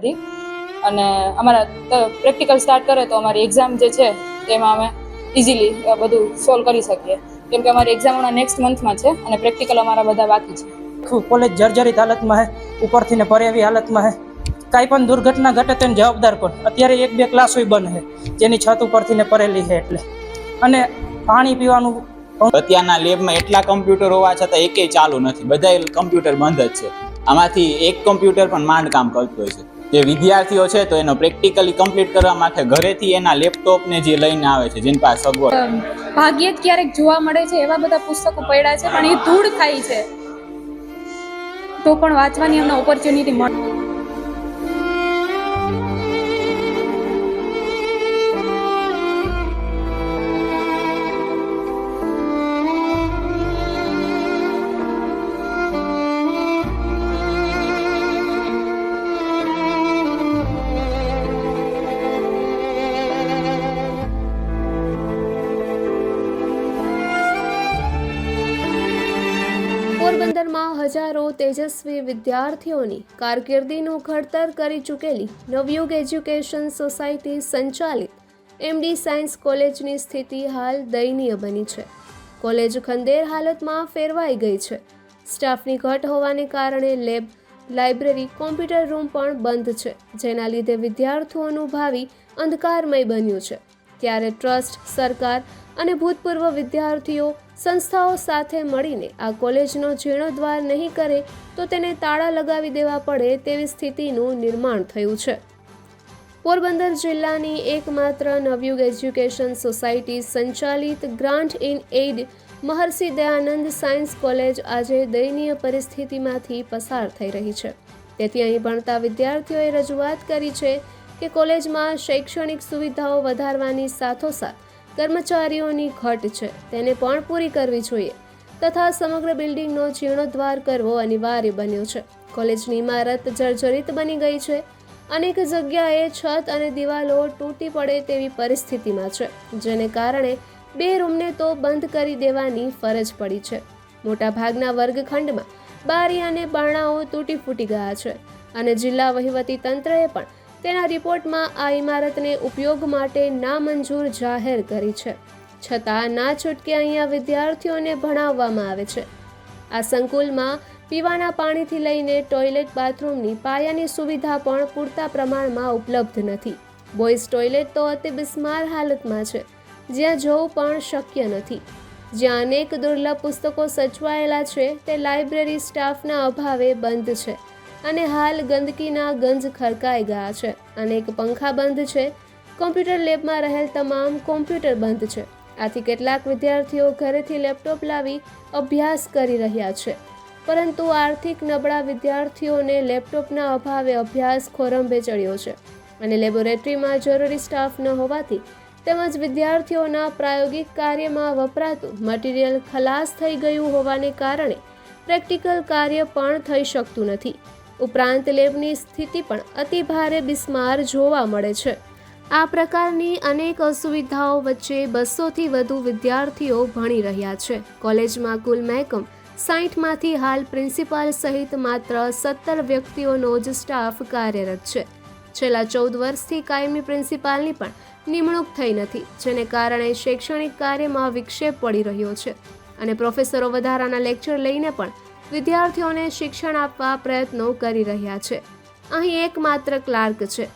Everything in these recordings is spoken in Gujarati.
હતી અને અમારા પ્રેક્ટિકલ સ્ટાર્ટ કરે તો અમારી એક્ઝામ જે છે તેમાં અમે ઇઝીલી બધું સોલ્વ કરી શકીએ. કેમ કે અમારી એક્ઝામ હમણાં નેક્સ્ટ મંથમાં છે અને પ્રેક્ટિકલ અમારા બધા બાકી છે. ખૂબ કોલેજ જર્જરિત હાલતમાં હે ઉપરથી ને પરેવી હાલતમાં હે. કાંઈ પણ દુર્ઘટના ઘટે તેને જવાબદાર પણ અત્યારે એક બે ક્લાસોય બંધ છે જેની છત ઉપરથી ને પરેલી છે એટલે. અને પાણી પીવાનું અત્યારના લેબમાં એટલા કમ્પ્યુટર હોવા છતાં એકેય ચાલુ નથી. બધાય કમ્પ્યુટર બંધ જ છે. આમાંથી એક કમ્પ્યુટર પણ માંડ કામ કરતું હોય છે. જે વિદ્યાર્થીઓ છે તો એનો પ્રેક્ટિકલી કમ્પ્લીટ કરવા માટે ઘરેથી એના લેપટોપને જે લઈને આવે છે, જેની પાસે સગવડ. ભાગ્યે જ ક્યારેક જોવા મળે છે એવા બધા પુસ્તકો પડ્યા છે, પણ એ ધૂળ થાય છે. તો પણ વાંચવાની અમને ઓપોર્ચ્યુનિટી મળે. તેજસ્વી વિદ્યાર્થીઓની કારકિર્દીનું ઘડતર કરી ચૂકેલી નવયુગ એજ્યુકેશન સોસાયટી સંચાલિત એમડી સાયન્સ કોલેજની સ્થિતિ હાલ દયનીય બની છે. કોલેજ ખંદેર હાલતમાં ફેરવાઈ ગઈ છે. સ્ટાફની ઘટ હોવાને કારણે લેબ, લાઇબ્રેરી, કોમ્પ્યુટર રૂમ પણ બંધ છે, જેના લીધે વિદ્યાર્થીઓનું ભાવિ અંધકારમય બન્યું છે. ત્યારે ટ્રસ્ટ, સરકાર અને ભૂતપૂર્વ વિદ્યાર્થીઓ સંસ્થાઓ સાથે મળીને આ કોલેજનો જીર્ણોદ્વાર નહીં કરે તો તેને તાળા લગાવી દેવા પડે તેવી સ્થિતિનું નિર્માણ થયું છે. પોરબંદર જિલ્લાની એકમાત્ર નવયુગ એજ્યુકેશન સોસાયટી સંચાલિત grant in aid Maharshi Dayanand science college આજે દયનીય પરિસ્થિતિમાંથી પસાર થઈ રહી છે. તેથી અહીં ભણતા વિદ્યાર્થીઓએ રજૂઆત કરી છે કે કોલેજમાં શૈક્ષણિક સુવિધાઓ વધારવાની સાથોસાથ કર્મચારીઓની ઘટ છે, તેને પણ પૂરી કરવી જોઈએ તથા સમગ્ર બિલ્ડિંગનો જીર્ણોદ્ધાર કરવો અનિવાર્ય બન્યો છે. કોલેજની ઇમારત જર્જરિત બની ગઈ છે. અનેક જગ્યાએ છત અને દિવાલો તૂટી પડે તેવી પરિસ્થિતિમાં છે, જેને કારણે બે રૂમને તો બંધ કરી દેવાની ફરજ પડી છે. મોટાભાગના વર્ગખંડમાં બારી અને બારણાઓ તૂટી ફૂટી ગયા છે અને જિલ્લા વહીવટી તંત્રએ પણ તેના રિપોર્ટમાં આ ઇમારતને ઉપયોગ માટે નામંજૂર જાહેર કરી છે. છતાં ના છૂટકે અહીંયા વિદ્યાર્થીઓને ભણાવવામાં આવે છે. આ સંકુલમાં પીવાના પાણીથી લઈને ટોયલેટ બાથરૂમની પાયાની સુવિધા પણ પૂરતા પ્રમાણમાં ઉપલબ્ધ નથી. બોયઝ ટોયલેટ તો અતિ બિસ્માર હાલતમાં છે. જ્યાં જવું પણ શક્ય નથી. જ્યાં અનેક દુર્લભ પુસ્તકો સચવાયેલા છે, તે લાઇબ્રેરી સ્ટાફના અભાવે બંધ છે. અને હાલ ગંદકીના ગંજ ખડકાઈ ગયા છે. અનેક પંખા બંધ છે. કોમ્પ્યુટર લેબમાં રહેલ તમામ કોમ્પ્યુટર બંધ છે. આથી કેટલાક વિદ્યાર્થીઓ ઘરેથી લેપટોપ લાવી અભ્યાસ કરી રહ્યા છે. પરંતુ આર્થિક નબળા વિદ્યાર્થીઓને લેપટોપના અભાવે અભ્યાસ ખોરંભે ચડ્યો છે. અને લેબોરેટરીમાં જરૂરી સ્ટાફ ન હોવાથી તેમજ વિદ્યાર્થીઓના પ્રાયોગિક કાર્યમાં વપરાતું મટીરિયલ ખલાસ થઈ ગયું હોવાને કારણે પ્રેક્ટિકલ કાર્ય પણ થઈ શકતું નથી. ઉપરાંત લેબની સ્થિતિ પણ અતિ ભારે બિસ્માર જોવા મળે છે. આ પ્રકારની અનેક અસુવિધાઓ વચ્ચે બસોથી વધુ વિદ્યાર્થીઓ ભણી રહ્યા છે. કોલેજમાં કુલ મહેકમ સાહીઠમાંથી હાલ પ્રિન્સિપાલ સહિત માત્ર સત્તર વ્યક્તિઓનો જ સ્ટાફ કાર્યરત છે. છેલ્લા ચૌદ વર્ષથી કાયમી પ્રિન્સિપાલની પણ નિમણૂક થઈ નથી, જેને કારણે શૈક્ષણિક કાર્યમાં વિક્ષેપ પડી રહ્યો છે. અને પ્રોફેસરો વધારાના લેક્ચર લઈને પણ વિદ્યાર્થીઓને શિક્ષણ આપવા પ્રયત્નો કરી રહ્યા છે. અહીં એકમાત્ર ક્લાર્ક છે.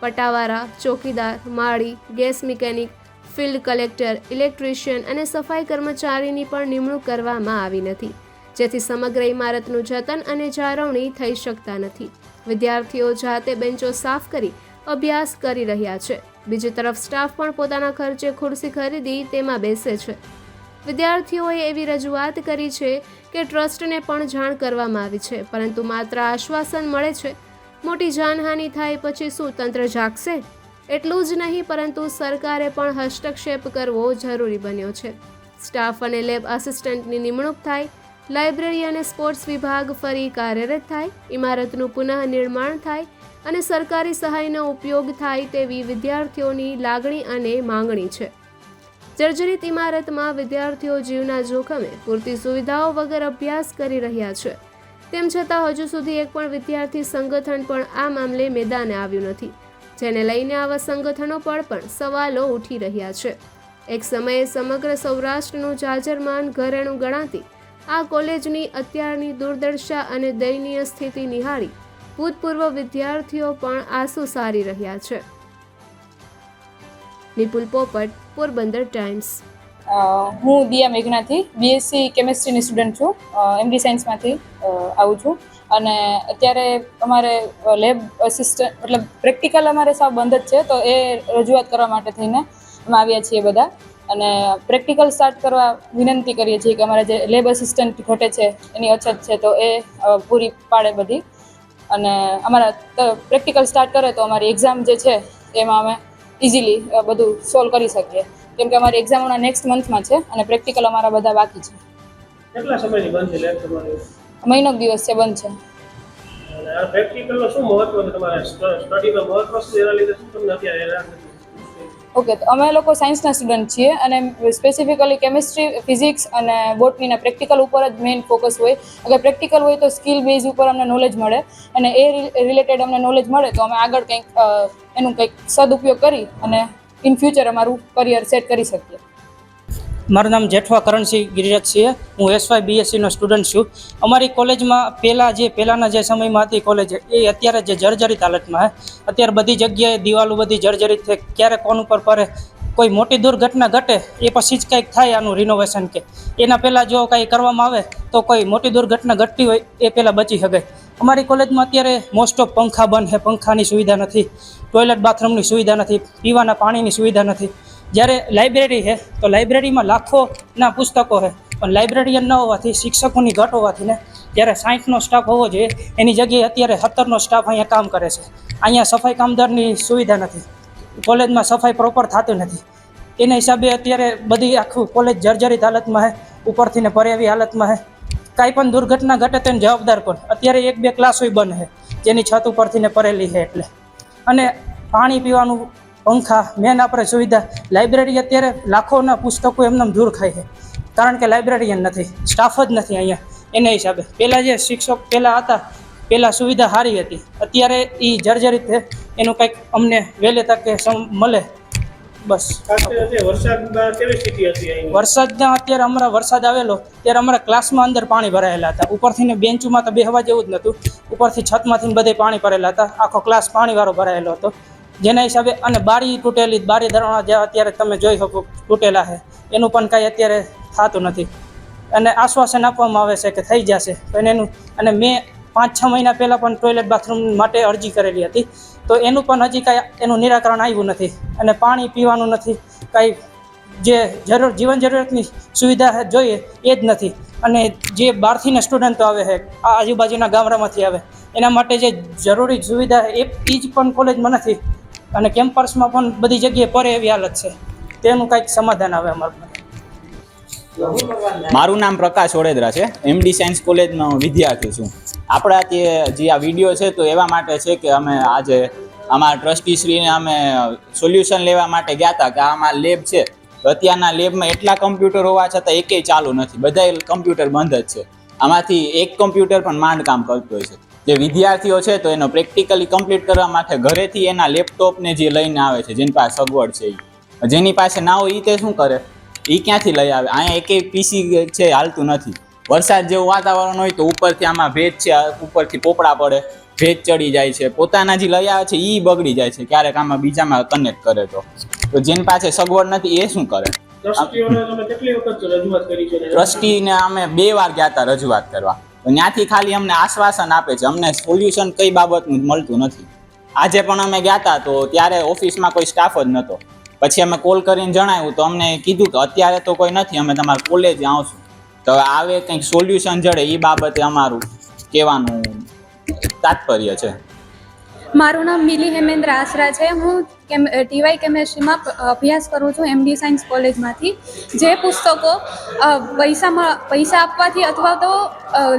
પટાવાળા, ચોકીદાર, માળી, gas mechanic, field collector, electrician અને સફાઈ કર્મચારીની પણ નિમણૂક કરવામાં આવી નથી. જેથી સમગ્ર ઇમારતનું જતન અને જાળવણી થઈ શકતા નથી. વિદ્યાર્થીઓ જાતે બેન્ચો સાફ કરી અભ્યાસ કરી રહ્યા છે. બીજી તરફ સ્ટાફ પણ પોતાના ખર્ચે ખુરશી ખરીદી તેમાં બેસે છે. વિદ્યાર્થીઓએ એવી રજૂઆત કરી છે કે ટ્રસ્ટને પણ જાણ કરવામાં આવી છે, પરંતુ માત્ર આશ્વાસન મળે છે. મોટી જાનહાનિ થાય પછી શું તંત્ર જાગશે? એટલું જ નહીં, પરંતુ સરકારે પણ હસ્તક્ષેપ કરવો જરૂરી બન્યો છે. સ્ટાફ અને લેબ આસિસ્ટન્ટની નિમણૂક થાય, લાઇબ્રેરી અને સ્પોર્ટ્સ વિભાગ ફરી કાર્યરત થાય, ઇમારતનું પુનઃનિર્માણ થાય અને સરકારી સહાયનો ઉપયોગ થાય તેવી વિદ્યાર્થીઓની લાગણી અને માંગણી છે. જર્જરિત ઇમારતમાં વિદ્યાર્થીઓ જીવના જોખમે પૂરતી સુવિધાઓ વગર અભ્યાસ કરી રહ્યા છે. તેમ છતાં હજુ સુધી એક પણ વિદ્યાર્થી સંગઠન પણ આ મામલે મેદાને આવ્યું નથી, જેને લઈને આવા સંગઠનો પર પણ સવાલો ઉઠી રહ્યા છે. એક સમયે સમગ્ર સૌરાષ્ટ્રનું જાજરમાન ઘરેણું ગણાતી આ કોલેજની અત્યારની દુર્દશા અને દયનીય સ્થિતિ નિહાળી ભૂતપૂર્વ વિદ્યાર્થીઓ પણ આંસુ સારી રહ્યા છે. નિપુલ પોપટ પોરબંદર ટાઈમ્સ. હું દિયા મેઘનાથી બીએસસી કેમેસ્ટ્રીની સ્ટુડન્ટ છું. એમડી સાયન્સમાંથી આવું છું. અને અત્યારે અમારે લેબ અસિસ્ટન્ટ મતલબ પ્રેક્ટિકલ અમારે સાવ બંધ જ છે, તો એ રજૂઆત કરવા માટે થઈને અમે આવ્યા છીએ બધા. અને પ્રેક્ટિકલ સ્ટાર્ટ કરવા વિનંતી કરીએ છીએ કે અમારે જે લેબ અસિસ્ટન્ટ ઘટે છે, એની અછત છે, તો એ પૂરી પાડે બધી. અને અમારા પ્રેક્ટિકલ સ્ટાર્ટ કરે તો અમારી એક્ઝામ જે છે, એમાં અમે ઇઝીલી બધું સોલ્વ કરી શકીએ. કેમ કે અમારી એક્ઝામ હમણાં નેક્સ્ટ મંથમાં છે અને પ્રેક્ટિકલ અમારા બધા બાકી છે. કેટલા સમયની બંધ છે લેબ તમારી? મહિનો દિવસ છે બંધ છે. પ્રેક્ટિકલનું શું મહત્વ છે તમારા સ્ટડીમાં મહત્વ શું? એના લીધે શું તમને અત્યારે ઓકે તો અમે લોકો સાયન્સના સ્ટુડન્ટ છીએ અને સ્પેસિફિકલી કેમિસ્ટ્રી ફિઝિક્સ અને બોટનીના પ્રેક્ટિકલ ઉપર જ મેઇન ફોકસ હોય. અગર પ્રેક્ટિકલ હોય તો સ્કિલ બેઝ ઉપર અમને નોલેજ મળે અને એ રિલેટેડ અમને નોલેજ મળે તો અમે આગળ કંઈક એનું કંઈક સદુપયોગ કરી અને ઇન ફ્યુચર અમારું કરિયર સેટ કરી શકીએ. મારું નામ જેઠવા કરણસિંહ ગિરિરાજ છે. હું એસવાય બીએસસીનો સ્ટુડન્ટ છું. અમારી કોલેજમાં પહેલાં જે, પહેલાંના જે સમયમાં હતી કોલેજ એ અત્યારે જે જર્જરિત હાલતમાં છે અત્યારે બધી જગ્યાએ દિવાલો બધી જર્જરિત છે. ક્યારે કોણ ઉપર પડે કોઈ મોટી દુર્ઘટના ઘટે, એ પછી જ કંઈક થાય આનું રિનોવેશન કે. એના પહેલાં જો કંઈ કરવામાં આવે, તો કોઈ મોટી દુર્ઘટના ઘટતી હોય, એ પહેલાં બચી શકે. અમારી કોલેજમાં અત્યારે મોસ્ટ ઓફ પંખા બંધ છે. પંખાની સુવિધા નથી ટોયલેટ બાથરૂમની સુવિધા નથી, પીવાના પાણીની સુવિધા નથી. જ્યારે લાઇબ્રેરી છે, તો લાઇબ્રેરીમાં લાખોના પુસ્તકો છે. પણ લાઇબ્રેરિયન ન હોવાથી, શિક્ષકોની ઘટ હોવાથી ને જ્યારે સાઠનો સ્ટાફ હોવો જોઈએ, એની જગ્યાએ અત્યારે સત્તરનો સ્ટાફ અહીંયા કામ કરે છે. અહીંયા સફાઈ કામદારની સુવિધા નથી. કોલેજમાં સફાઈ પ્રોપર થતી નથી. એના હિસાબે અત્યારે બધી આખું કોલેજ જર્જરિત હાલતમાં છે ઉપરથી ને પર્યાવી હાલતમાં છે. કાંઈ પણ દુર્ઘટના ઘટે તેને જવાબદાર કોણ? અત્યારે એક બે ક્લાસોય બંધ છે, જેની છત ઉપરથી ને પરેલી છે એટલે. અને પાણી પીવાનું પંખા મેન આપણે સુવિધા લાઇબ્રેરી અત્યારે લાખોના પુસ્તકો એમને દૂર ખાય છે. કારણ કે લાઇબ્રેરિયન નથી સ્ટાફ જ નથી અહીંયા એના હિસાબે. પહેલાં જે શિક્ષક પહેલાં હતા પહેલાં સુવિધા સારી હતી. અત્યારે એ જર્જરિત છે એનું કંઈક અમને વહેલે તકે મળે. બસ. વરસાદના અત્યારે અમારા વરસાદ આવેલો ત્યારે અમારા ક્લાસમાં અંદર પાણી ભરાયેલા હતા. ઉપરથી ને બેન્ચમાં તો બેહવા જેવું જ નહોતું. ઉપરથી છતમાંથી બધે પાણી ભરેલા હતા. આખો ક્લાસ પાણીવાળો ભરાયેલો હતો. જેના હિસાબે અને બારી તૂટેલી, બારી ધરણા જે અત્યારે તમે જોઈ શકો તૂટેલા છે, એનું પણ કાંઈ અત્યારે થતું નથી. અને આશ્વાસન આપવામાં આવે છે કે થઈ જશે. પણ એનું અને મેં પાંચ છ મહિના પહેલાં પણ ટોયલેટ બાથરૂમ માટે અરજી કરેલી હતી. તો એનું પણ હજી કાંઈ એનું નિરાકરણ આવ્યું નથી. અને પાણી પીવાનું નથી. કાંઈ જે જરૂર, જીવન જરૂરિયાતની સુવિધા જોઈએ એ જ નથી. અને જે બહારથીના સ્ટુડન્ટો આવે છે આ આજુબાજુના ગામડામાંથી આવે, એના માટે જે જરૂરી સુવિધા એ એ જ પણ કોલેજમાં નથી. અને કેમ્પસમાં પણ બધી જગ્યાએ પડે એવી હાલત છે. તેનું કંઈક સમાધાન આવે અમારા મારું નામ પ્રકાશ ઓડેદરા છે. એમડી સાયન્સ કોલેજનો વિદ્યાર્થી છું. આપણા તે જે આ વીડિયો છે તો એવા માટે છે કે અમે આજે અમારા ટ્રસ્ટીશ્રીને અમે સોલ્યુશન લેવા માટે ગયા હતા કે આમાં લેબ છે. અત્યારના લેબમાં એટલા કમ્પ્યુટર હોવા છતાં એકેય ચાલુ નથી. બધા કમ્પ્યુટર બંધ જ છે. આમાંથી એક કમ્પ્યુટર પણ માંડ કામ કરતું હોય છે. જે વિદ્યાર્થીઓ છે તો એનો પ્રેક્ટિકલી કમ્પ્લીટ કરવા માટે ઘરેથી એના લેપટોપને જે લઈને આવે છે જેની પાસે સગવડ છે એ જેની પાસે ના હોય એ તે શું કરે? એ ક્યાંથી લઈ આવે? અહીંયા એક પીસી છે હાલતું નથી. વરસાદ જેવું વાતાવરણ હોય તો ઉપરથી આમાં ભેજ છે ઉપરથી પોપડા પડે ભેજ ચડી જાય છે. પોતાના જે લઈ આવે છે એ બગડી જાય છે. ક્યારેક આમાં બીજામાં કનેક્ટ કરે તો. તો જેની પાસે સગવડ નથી એ શું કરે? ટ્રસ્ટીઓને તમે કેટલી વખત રજૂઆત કરી છે? ટ્રસ્ટીને અમે બે વાર ગયા હતા રજૂઆત કરવા. તો ત્યાંથી ખાલી અમને આશ્વાસન આપે છે. અમને સોલ્યુશન કઈ બાબતનું મળતું નથી. આજે પણ અમે ગયા હતા તો ત્યારે ઓફિસમાં કોઈ સ્ટાફ જ નહોતો પછી અમે કોલ કરીને જણાવ્યું તો અમને કીધું કે અત્યારે તો કોઈ નથી, અમે તમારા કોલેજ આવશું. તો આવે કંઈક સોલ્યુશન જડે એ બાબતે અમારું કહેવાનું તાત્પર્ય છે. મારું નામ મિલી હેમેન્દ્ર આસરા છે. હું કેમ ટીવાય કેમેસ્ટ્રીમાં અભ્યાસ કરું છું એમડી સાયન્સ કોલેજમાંથી. જે પુસ્તકો પૈસામાં, પૈસા આપવાથી અથવા તો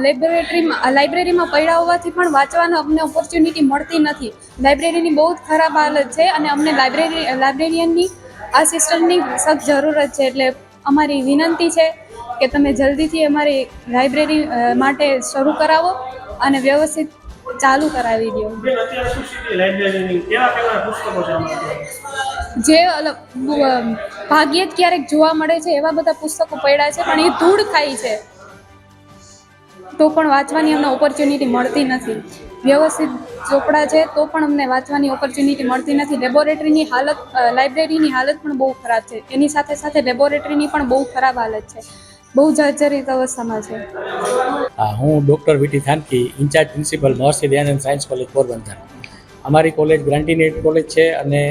લાઇબ્રેટરીમાં લાઇબ્રેરીમાં પડ્યા હોવાથી પણ વાંચવાનો અમને ઓપોર્ચ્યુનિટી મળતી નથી. લાઇબ્રેરીની બહુ જ ખરાબ હાલત છે અને અમને લાઇબ્રેરી લાઇબ્રેરિયનની આસિસ્ટન્ટની સખ્ત જરૂરત છે. એટલે અમારી વિનંતી છે કે તમે જલ્દીથી અમારી લાઇબ્રેરી માટે શરૂ કરાવો અને વ્યવસ્થિત ચાલુ કરાવી દો જે ભાગ્યે જ ક્યારેક જોવા મળે છે એવા બધા પુસ્તકો પડ્યા છે પણ એ ધૂળ ખાય છે. તો પણ વાંચવાની અમને ઓપોર્ચ્યુનિટી મળતી નથી. વ્યવસ્થિત ચોપડા છે તો પણ અમને વાંચવાની ઓપોર્ચ્યુનિટી મળતી નથી. લેબોરેટરીની હાલત લાઇબ્રેરીની હાલત પણ બહુ ખરાબ છે. એની સાથે સાથે લેબોરેટરીની પણ બહુ ખરાબ હાલત છે. બહુ જર્જરિત અવસ્થામાં છે. હા, હું doctor VT Thanki, incharge principal Maharshi Dayanand science college, Porbandar. અમારી કોલેજ ગ્રાન્ટીનેટ કોલેજ છે અને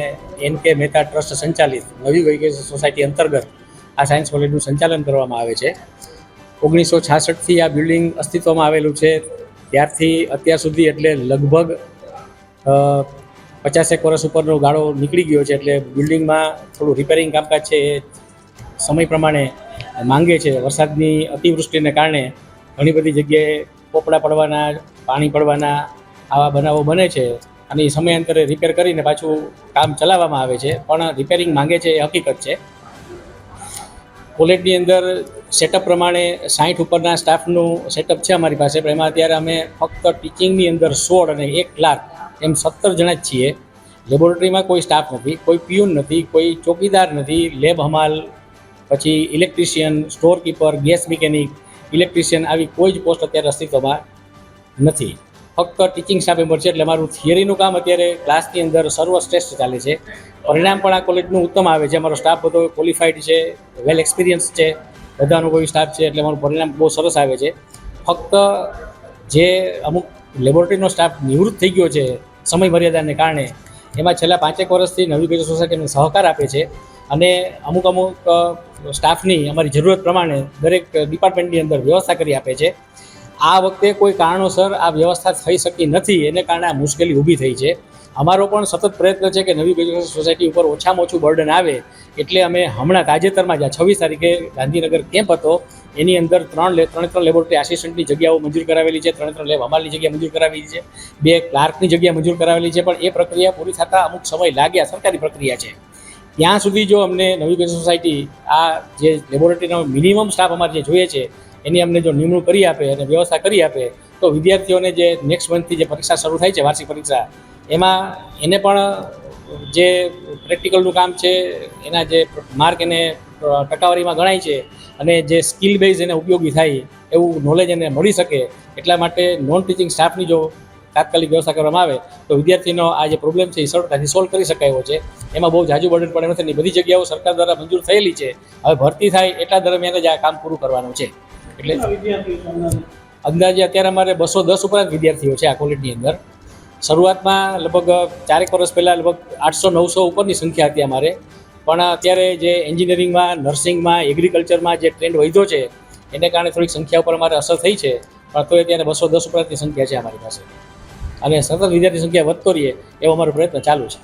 એન કે મહેતા ટ્રસ્ટ સંચાલિત નવી એજ્યુકેશન સોસાયટી અંતર્ગત આ સાયન્સ કોલેજનું સંચાલન કરવામાં આવે છે. ઓગણીસો છાસઠથી આ બિલ્ડિંગ અસ્તિત્વમાં આવેલું છે. ત્યારથી અત્યાર સુધી એટલે લગભગ પચાસેક વર્ષ ઉપરનો ગાળો નીકળી ગયો છે. એટલે બિલ્ડિંગમાં થોડું રિપેરિંગ કામકાજ છે એ સમય પ્રમાણે માંગે છે. વરસાદની અતિવૃષ્ટિને કારણે ઘણી બધી જગ્યાએ પોપડા પડવાના, પાણી પડવાના આવા બનાવો બને છે અને સમયાંતરે રિપેર કરીને પાછું કામ ચલાવવામાં આવે છે. પણ રિપેરિંગ માંગે છે એ હકીકત છે. કોલેજની અંદર સેટઅપ પ્રમાણે સાઠ ઉપરના સ્ટાફનું સેટઅપ છે અમારી પાસે. પણ એમાં અત્યારે અમે ફક્ત ટીચિંગની અંદર સોળ અને એક ક્લાર્ક એમ સત્તર જણા જ છીએ. લેબોરેટરીમાં કોઈ સ્ટાફ નથી, કોઈ પ્યુન નથી, કોઈ ચોકીદાર નથી લેબ હમાલ પછી electrician store keeper gas mechanic electrician આવી કોઈ જ પોસ્ટ અત્યારે અસ્તિત્વમાં નથી. ફક્ત ટીચિંગ સ્ટાફે મળશે એટલે મારું થિયરીનું કામ અત્યારે ક્લાસની અંદર સર્વશ્રેષ્ઠ ચાલે છે. પરિણામ પણ આ કોલેજનું ઉત્તમ આવે છે. અમારો સ્ટાફ બધો ક્વોલિફાઈડ છે વેલ એક્સપિરિયન્સ છે બધા અનુભવી સ્ટાફ છે એટલે મારું પરિણામ બહુ સરસ આવે છે. ફક્ત જે અમુક લેબોરેટરીનો સ્ટાફ નિવૃત્ત થઈ ગયો છે સમય મર્યાદાને કારણે, એમાં છેલ્લા પાંચેક વર્ષથી નવી ગેજ સોસાયટીને સહકાર આપે છે. અને અમુક અમુક સ્ટાફની અમારી જરૂરત પ્રમાણે દરેક ડિપાર્ટમેન્ટની અંદર વ્યવસ્થા કરી આપે છે. આ વખતે કોઈ કારણોસર આ વ્યવસ્થા થઈ શકી નથી, એને કારણે આ મુશ્કેલી ઊભી થઈ છે. અમારો પણ સતત પ્રયત્ન છે કે નવી એજ્યુકેશન સોસાયટી ઉપર ઓછામાં ઓછું બર્ડન આવે, એટલે અમે હમણાં તાજેતરમાં જ આ છવ્વીસ તારીખે ગાંધીનગર કેમ્પ હતો. એની અંદર ત્રણ ત્રણે ત્રણ લેબોરેટરી આસિસ્ટન્ટની જગ્યાઓ મંજૂર કરાવેલી છે, ત્રણે ત્રણ લેબ અમારી જગ્યા મંજૂર કરાવેલી છે. બે ક્લાર્કની જગ્યા મંજૂર કરાવેલી છે, પણ એ પ્રક્રિયા પૂરી થતાં અમુક સમય લાગ્યા, સરકારી પ્રક્રિયા છે. ત્યાં સુધી જો અમને નવી સોસાયટી આ જે લેબોરેટરીનો મિનિમમ સ્ટાફ અમારે જે જોઈએ છે, એની અમને જો નિમણૂક કરી આપે અને વ્યવસ્થા કરી આપે, તો વિદ્યાર્થીઓને જે નેક્સ્ટ મંથથી જે પરીક્ષા શરૂ થાય છે, વાર્ષિક પરીક્ષા, એમાં એને પણ જે પ્રેક્ટિકલનું કામ છે, એના જે માર્ક એને ટકાવારીમાં ગણાય છે, અને જે સ્કિલ બેઝ એને ઉપયોગી થાય, એવું નોલેજ એને મળી શકે, એટલા માટે નોન ટીચિંગ સ્ટાફની જો તાત્કાલિક વ્યવસ્થા કરવામાં આવે તો વિદ્યાર્થીનો આ જે પ્રોબ્લેમ છે એ સરળતાથી સોલ્વ કરી શકાય એવો છે. એમાં બહુ જાજુ બર્ડન પડે નથી. બધી જગ્યાઓ સરકાર દ્વારા મંજૂર થયેલી છે. હવે ભરતી થાય એટલા દરમિયાન જ આ કામ પૂરું કરવાનું છે. એટલે અંદાજે? અંદાજે અત્યારે અમારે બસો દસ ઉપરાંત વિદ્યાર્થીઓ છે આ કોલેજની અંદર. શરૂઆતમાં લગભગ ચારેક વર્ષ પહેલાં લગભગ આઠસો નવસો ઉપરની સંખ્યા હતી અમારે. પણ અત્યારે જે એન્જિનિયરિંગમાં નર્સિંગમાં એગ્રીકલ્ચરમાં જે ટ્રેન્ડ વધ્યો છે એને કારણે થોડીક સંખ્યા ઉપર અમારે અસર થઈ છે. પણ તો અત્યારે બસો દસ ઉપરાંતની સંખ્યા છે અમારી પાસે. અને સતત વિદ્યાર્થી સંખ્યા વધતો રહીએ એવો અમારો પ્રયત્ન ચાલુ છે.